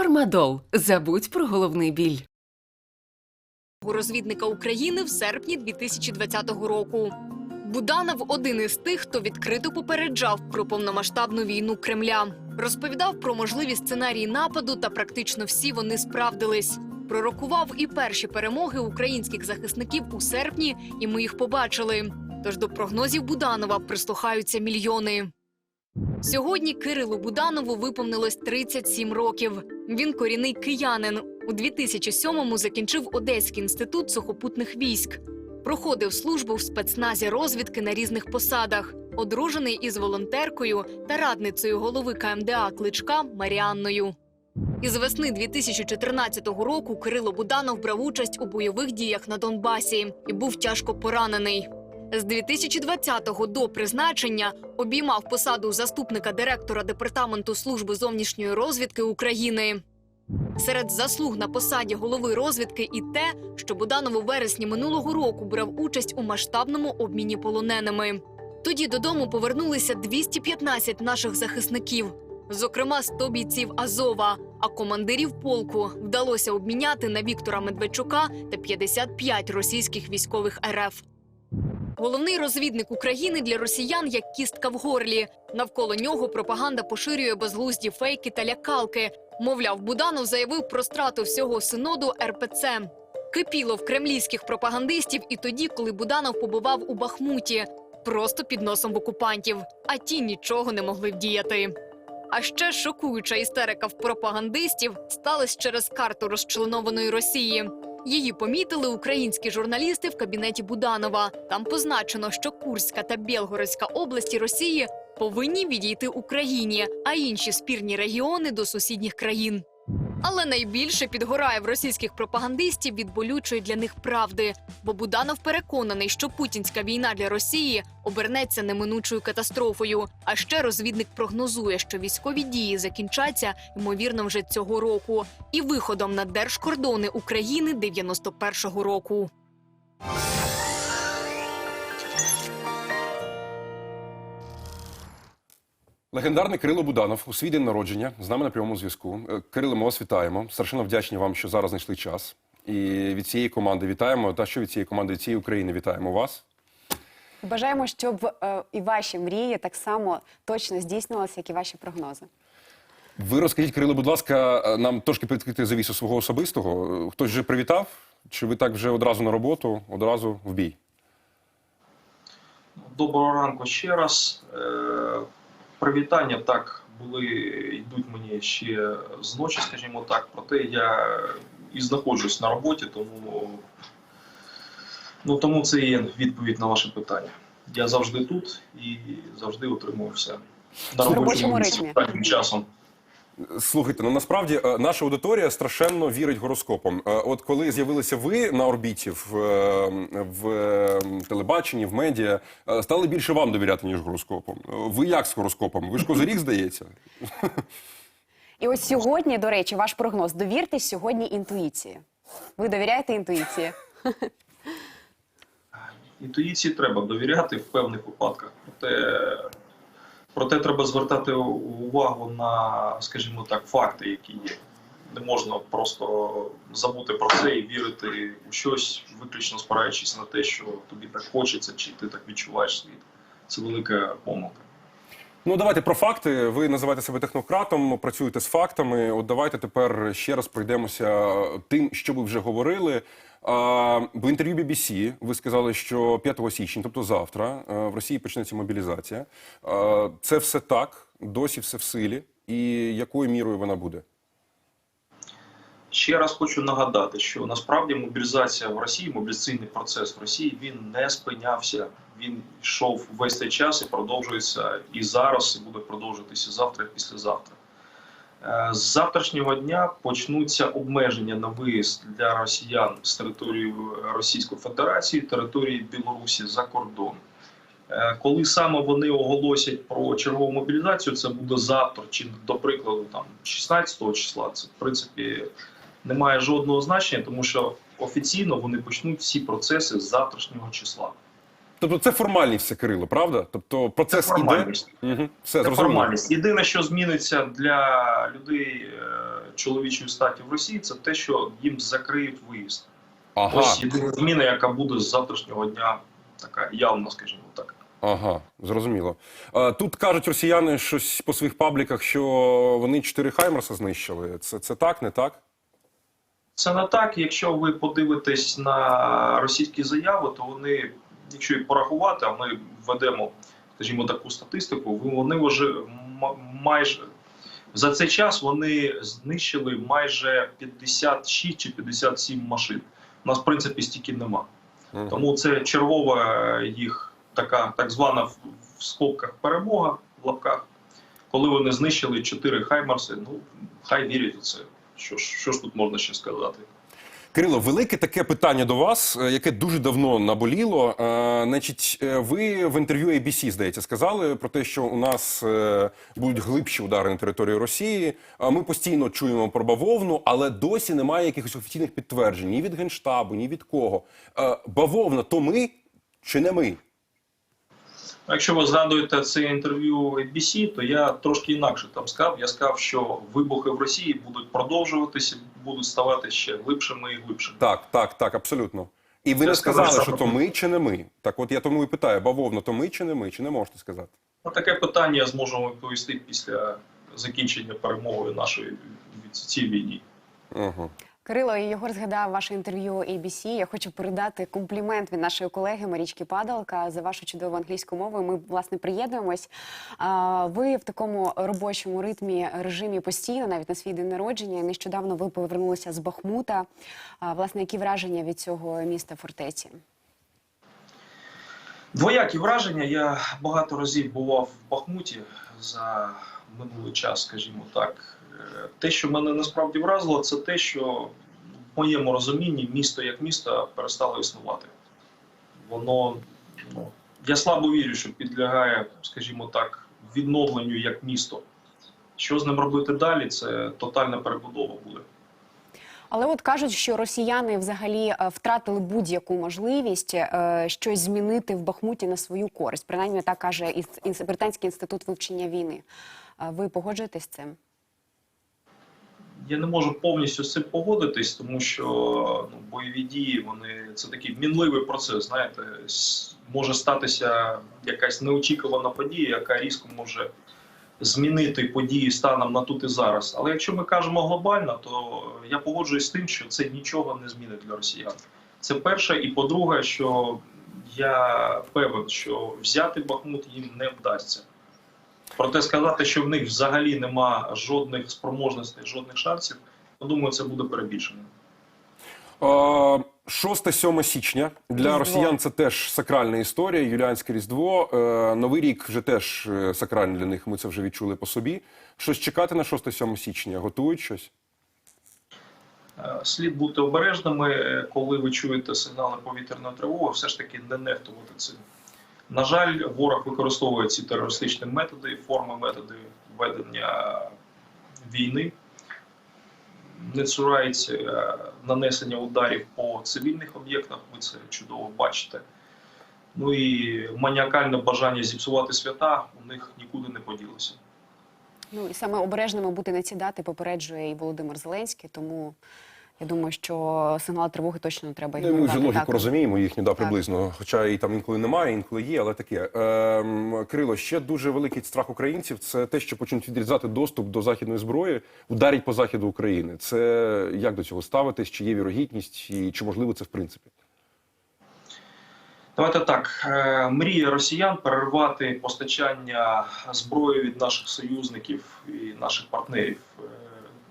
Фармадол. Забудь про головний біль. у розвідника України в серпні 2020 року. Буданов один із тих, хто відкрито попереджав про повномасштабну війну Кремля. Розповідав про можливі сценарії нападу, та практично всі вони справдились. Пророкував і перші перемоги українських захисників у серпні, і ми їх побачили. Тож до прогнозів Буданова прислухаються мільйони. Сьогодні Кирилу Буданову виповнилось 37 років. Він корінний киянин. У 2007-му закінчив Одеський інститут сухопутних військ. Проходив службу в спецназі розвідки на різних посадах, одружений із волонтеркою та радницею голови КМДА Кличка Маріанною. Із весни 2014 року Кирило Буданов брав участь у бойових діях на Донбасі і був тяжко поранений. З 2020-го до призначення обіймав посаду заступника директора департаменту служби зовнішньої розвідки України. Серед заслуг на посаді голови розвідки і те, що Буданов у вересні минулого року брав участь у масштабному обміні полоненими. Тоді додому повернулися 215 наших захисників, зокрема 100 бійців Азова. А командирів полку вдалося обміняти на Віктора Медведчука та 55 російських військових РФ. Головний розвідник України для росіян як кістка в горлі. Навколо нього пропаганда поширює безглузді фейки та лякалки. Мовляв, Буданов заявив про страту всього синоду РПЦ. Кипіло в кремлівських пропагандистів і тоді, коли Буданов побував у Бахмуті, просто під носом в окупантів, а ті нічого не могли вдіяти. А ще шокуюча істерика в пропагандистів сталася через карту розчленованої Росії. Її помітили українські журналісти в кабінеті Буданова. Там позначено, що Курська та Білгородська області Росії повинні відійти Україні, а інші спірні регіони до сусідніх країн. Але найбільше підгорає в російських пропагандистів від болючої для них правди. Бо Буданов переконаний, що путінська війна для Росії обернеться неминучою катастрофою. А ще розвідник прогнозує, що військові дії закінчаться ймовірно вже цього року, і виходом на держкордони України 91-го року. Легендарний Кирило Буданов у свій день народження з нами на прямому зв'язку. Е, Кирило, ми вас вітаємо. Страшенно вдячні вам, що зараз знайшли час. І від цієї команди вітаємо. Та що від цієї команди від цієї України вітаємо вас. Бажаємо, щоб е, і ваші мрії так само точно здійснювалися, як і ваші прогнози. Ви розкажіть, Кирило, будь ласка, е, нам трошки підкрити завісу свого особистого. Е, Хтось вже привітав? Чи ви так вже одразу на роботу, одразу в бій? Доброго ранку ще раз. Привітання так були, йдуть мені ще з ночі, скажімо так. Проте я і знаходжусь на роботі, тому, ну, тому це є відповідь на ваше питання. Я завжди тут і завжди отримую все на робочому місці часом. Слухайте, ну насправді е, наша аудиторія страшенно вірить гороскопам. Е, От коли з'явилися ви на орбіті в, е, в телебаченні, в медіа, стали більше вам довіряти, ніж гороскопам. Ви як з гороскопом? Ви ж козиріг, здається? І ось сьогодні, до речі, ваш прогноз. Довіртесь сьогодні інтуїції. Ви довіряєте інтуїції? Інтуїції треба довіряти в певних випадках. Проте, проте треба звертати увагу на, скажімо так, факти, які є. Не можна просто забути про це і вірити у щось, виключно спираючись на те, що тобі так хочеться, чи ти так відчуваєш світ. Це велика помилка. Ну, давайте про факти. Ви називаєте себе технократом, працюєте з фактами. От давайте тепер ще раз пройдемося тим, що ви вже говорили. В інтерв'ю BBC ви сказали, що 5 січня, тобто завтра, е, в Росії почнеться мобілізація. Це все так, досі все в силі. І якою мірою вона буде? Ще раз хочу нагадати, що насправді мобілізація в Росії, мобілізаційний процес в Росії він не спинявся. Він йшов весь цей час і продовжується і зараз, і буде продовжуватися завтра, і післязавтра. Е, З завтрашнього дня почнуться обмеження на виїзд для росіян з території Російської Федерації, території Білорусі за кордон. Е, Коли саме вони оголосять про чергову мобілізацію, це буде завтра, чи до прикладу, там 16 числа. Це в принципі не має жодного значення, тому що офіційно вони почнуть всі процеси з завтрашнього числа. Тобто це формальність, все, Кирило, правда? Тобто процес Це іде. Угу. Все, Це формальність. Єдине, що зміниться для людей, е, чоловічої статі в Росії, це те, що їм закриють виїзд. Ага, Ось єдина зміна, яка буде з завтрашнього дня, така явна, скажімо так. ага, зрозуміло. Е, Тут кажуть росіяни щось по своїх пабліках, що вони чотири Хаймерса знищили. Це, це так, не так? Це не так. Якщо ви подивитесь на російські заяви, то вони, якщо їх порахувати, а ми введемо, скажімо, таку статистику, вони вже майже за цей час вони знищили майже 56 чи 57 машин. У нас, в принципі, стільки нема. Тому це чергова їх така так звана в, в скобках перемога в лапках, коли вони знищили 4 хаймарси. Ну хай вірять у це. Що ж, що ж тут можна ще сказати? Кирило, велике таке питання до вас, е, яке дуже давно наболіло. Е, Значить, е, ви в інтерв'ю ABC, здається, сказали про те, що у нас будуть глибші удари на територію Росії. А Ми постійно чуємо про бавовну, але досі немає якихось офіційних підтверджень ні від генштабу, ні від кого. Бавовна, то ми чи не ми? Якщо ви згадуєте це інтерв'ю ABC, то я трошки інакше там сказав. Я сказав, що вибухи в Росії будуть продовжуватися, будуть ставати ще глибшими і глибшими. Так, так, так, абсолютно. І ви Я не сказав, сказали, що що то ми чи не ми. Так, от я тому і питаю: бавовна, то ми чи не ми? Чи не можете сказати? На таке питання я зможу відповісти після закінчення перемоги нашої в цій війні. Угу. Кирило і Єгор згадав ваше інтерв'ю ABC. Я хочу передати комплімент від нашої колеги Марічки Падалка за вашу чудову англійську мову. Ми власне приєднуємось. Ви в такому робочому ритмі режимі постійно, навіть на свій день народження. Нещодавно ви повернулися з Бахмута. Власне, які враження від цього міста фортеці? Двоякі враження. Я багато разів бував в Бахмуті за минулий час, скажімо так. Те, що мене насправді вразило, це те, що в моєму розумінні місто як місто перестало існувати. Воно ну, я слабо вірю, що підлягає, скажімо так, відновленню як місто. Що з ним робити далі? Це тотальна перебудова буде. Але от кажуть, що росіяни взагалі е, втратили будь-яку можливість е, щось змінити в Бахмуті на свою користь. Принаймні так каже Британський інститут вивчення війни. Е, Ви погоджуєтесь з цим? Я не можу повністю з цим погодитись, тому що ну, бойові дії вони це такий мінливий процес. Знаєте, може статися якась неочікувана подія, яка різко може змінити події станом на тут і зараз. Але якщо ми кажемо глобально, то я погоджуюсь з тим, що це нічого не змінить для росіян. Це перше, і по-друге, що я певен, що взяти Бахмут їм не вдасться. Проте сказати, що в них взагалі нема жодних спроможностей, жодних шансів, я думаю, це буде перебільшено. 6-7 січня для Різдво. росіян це теж сакральна історія, юліанське різдво. Е, Новий рік вже теж е, сакральний для них. Ми це вже відчули по собі. Щось чекати на 6-7 січня? Готують щось? Е, Слід бути обережними, е, коли ви чуєте сигнали повітряної тривоги, все ж таки не нехтувати цим. На жаль, ворог використовує ці терористичні методи, форми методи ведення війни, не цурається е, нанесення ударів по цивільних об'єктах, ви це чудово бачите. Ну і маніакальне бажання зіпсувати свята у них нікуди не поділося. Ну і саме обережними бути на ці дати попереджує і Володимир Зеленський. Тому я думаю, що сигнали тривоги точно треба Ну, ми вже логіку Так. розуміємо їхню, да, Так. приблизно. Хоча і там інколи немає, інколи є, але таке. Ем, Кирило, ще дуже великий страх українців це те, що почнуть відрізати доступ до західної зброї, ударять по західу України. Це як до цього ставитись? Чи є вірогідність, і чи можливо це в принципі? Давайте так. Е, Мрія росіян перервати постачання зброї від наших союзників і наших партнерів. Е,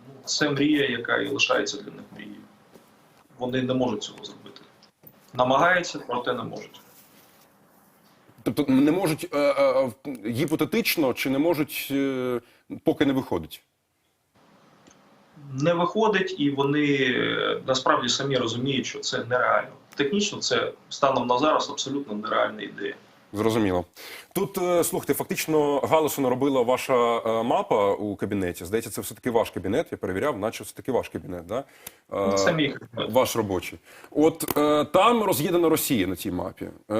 ну, Це мрія, яка і лишається для них. Вони не можуть цього зробити. Намагаються, проте не можуть. Тобто не можуть е, е, гіпотетично, чи не можуть, е, поки не виходить. Не виходить, і вони насправді самі розуміють, що це нереально. Технічно це станом на зараз абсолютно нереальна ідея. Зрозуміло. Тут е, слухайте, фактично галасу наробила ваша е, мапа у кабінеті. Здається, це все таки ваш кабінет. Я перевіряв, наче все таки ваш кабінет. Да? Е, Це мій кабінет. Ваш робочий. От е, там роз'єднана Росія на цій мапі. Е,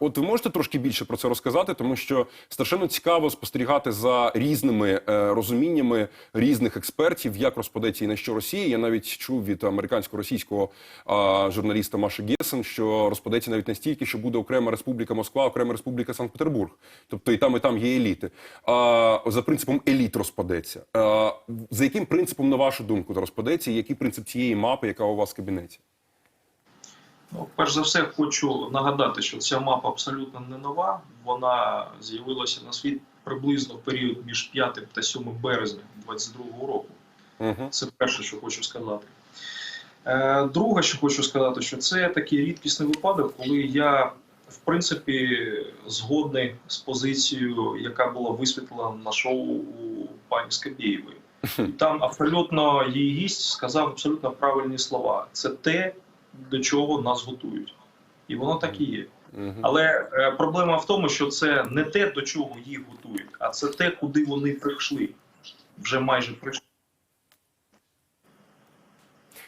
от ви можете трошки більше про це розказати, тому що страшенно цікаво спостерігати за різними е, розуміннями різних експертів, як розпадеться і на що Росія. Я навіть чув від американсько-російського е, журналіста Маші Гесен, що розпадеться навіть настільки, що буде окрема республіка Москва, окрема республіка Санкт-Петербург. Тобто і там, і там є еліти. А за принципом еліт розпадеться. А, за яким принципом, на вашу думку, розпадеться, і який принцип цієї мапи, яка у вас в кабінеті? Ну, перш за все, хочу нагадати, що ця мапа абсолютно не нова. Вона з'явилася на світ приблизно в період між 5 та 7 березня 2022 року. Угу. Це перше, що хочу сказати. Е, Друге, що хочу сказати, що це такий рідкісний випадок, коли я, в принципі, згодний з позицією, яка була висвітлена на шоу у пані Скабєєвої. Там абсолютно її гість сказав абсолютно правильні слова. Це те, до чого нас готують. І воно так і є. Але е, проблема в тому, що це не те, до чого їх готують, а це те, куди вони прийшли. Вже майже прийшли.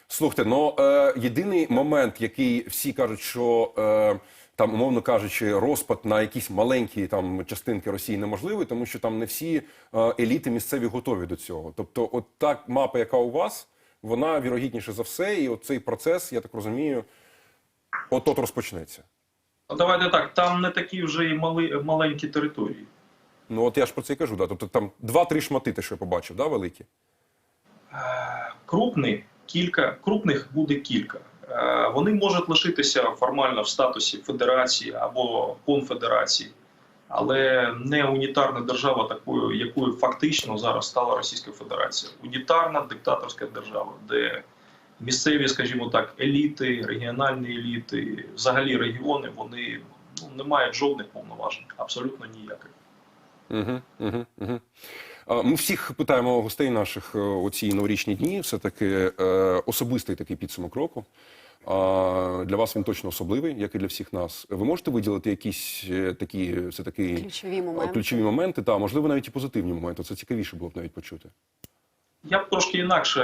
Слухайте, ну е, єдиний момент, який всі кажуть, що е, там, умовно кажучи, розпад на якісь маленькі там частинки Росії неможливий, тому що там не всі е, еліти місцеві готові до цього. Тобто, от та мапа, яка у вас, вона вірогідніше за все, і от цей процес, я так розумію, от от розпочнеться. Ну, Давайте так, там не такі вже і мали, маленькі території. Ну от я ж про це і кажу. Да. Тобто там два-три шмати, те, що я побачив, да, великі. Е, Крупний, кілька, крупних буде кілька. Е, Вони можуть лишитися формально в статусі федерації або конфедерації, але не унітарна держава, такою, якою фактично зараз стала Російська Федерація. Унітарна диктаторська держава, де місцеві, скажімо так, еліти, регіональні еліти, взагалі регіони, вони ну, не мають жодних повноважень, абсолютно ніяких. Угу, угу, угу. Ми всіх питаємо гостей наших е, у ці новорічні дні. Все таки е, особистий такий підсумок року. Для вас він точно особливий, як і для всіх нас. Ви можете виділити якісь е, такі все таки Ключові моменти. ключові моменти, та можливо навіть і позитивні моменти. Це цікавіше було б навіть почути. Я б трошки інакше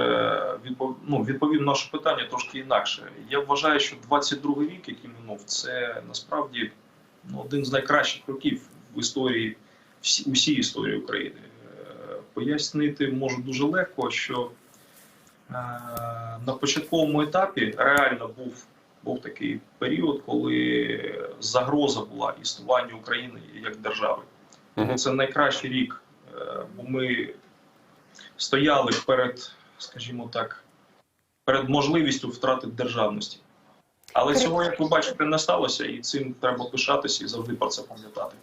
відпов... ну, відповів на наше питання трошки інакше. Я вважаю, що 22-й рік, який минув, це насправді ну, один з найкращих років в історії всі, усій історії України. Пояснити можу дуже легко, що е, на початковому етапі реально був, був такий період, коли загроза була існуванню України як держави. Тому це найкращий рік, е, бо ми стояли перед, скажімо так, перед можливістю втрати державності. Але цього, як ви бачите, не сталося, і цим треба пишатися і завжди про це пам'ятати.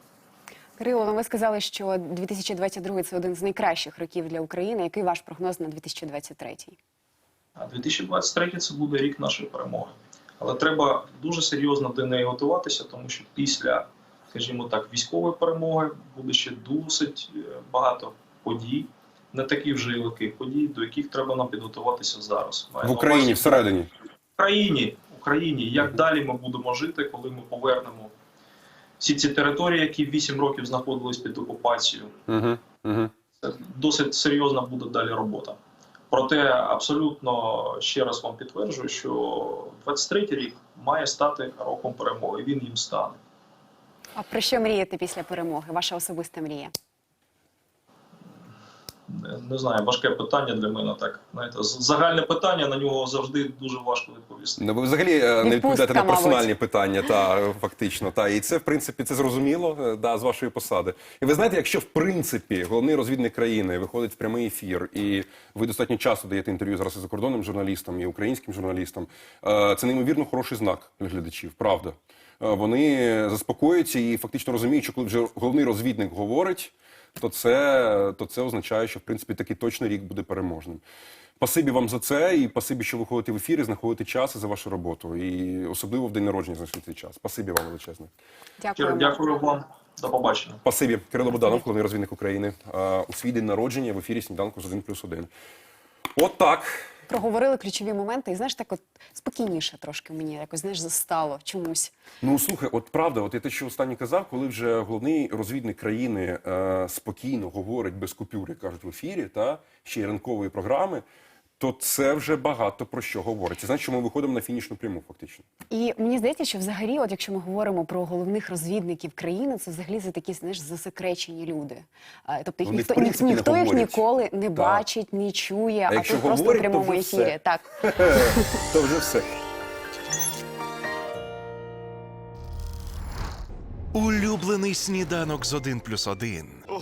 Кирило, ну ви сказали, що 2022 – це один з найкращих років для України. Який ваш прогноз на 2023? А 2023 це буде рік нашої перемоги. Але треба дуже серйозно до неї готуватися, тому що після, скажімо так, військової перемоги буде ще досить е, багато подій, не такі вже і легких подій, до яких треба нам підготуватися зараз. В Україні всередині. В Україні, Україні, як далі ми будемо жити, коли ми повернемо всі ці території, які 8 років знаходились під окупацією. Угу, угу. Це досить серйозна буде далі робота. Проте абсолютно ще раз вам підтверджую, що 23-й рік має стати роком перемоги. Він їм стане. А про що мрієте після перемоги? Ваша особиста мрія? Не, не знаю, важке питання для мене. Так знаєте, з- загальне питання на нього завжди дуже важко відповісти. Ну, ви взагалі е, не відповідаєте на мабуть. персональні питання, та фактично. Та і це в принципі це зрозуміло е, да, з вашої посади. І ви знаєте, якщо в принципі головний розвідник країни виходить в прямий ефір, і ви достатньо часто даєте інтерв'ю зараз і закордонним журналістам, і українським журналістам, е, це неймовірно хороший знак для глядачів. Правда, Е, вони заспокоюються і фактично розуміють, що коли вже головний розвідник говорить. То це, то це означає, що в принципі такий точно рік буде переможним. Пасибі вам за це, і пасибі, що виходите в ефір і знаходите час за вашу роботу. І особливо в день народження знайшли цей час. Пасибі вам величезне. Дякую. дякую вам. До побачення. Пасибі. Кирило Буданов, головний розвідник України. У свій день народження в ефірі сніданку з 1 плюс 1. От так. Проговорили ключові моменти, і знаєш, так от спокійніше трошки мені якось знаєш застало чомусь. Ну слухай, от правда, от я те, що останній казав, коли вже головний розвідник країни е, спокійно говорить без купюри, кажуть в ефірі, та ще й ранкової програми, то це вже багато про що говорить. Це значить, що ми виходимо на фінішну пряму, фактично. І мені здається, що взагалі, от якщо ми говоримо про головних розвідників країни, це взагалі це такі знаєш, засекречені люди. А, Тобто їх Вони, в ніхто, ні- не ніхто їх говорять. ніколи не бачить, не чує, а, якщо тут просто в то прямому вже ефірі. Так. То вже все. Улюблений сніданок з 1 плюс 1. О,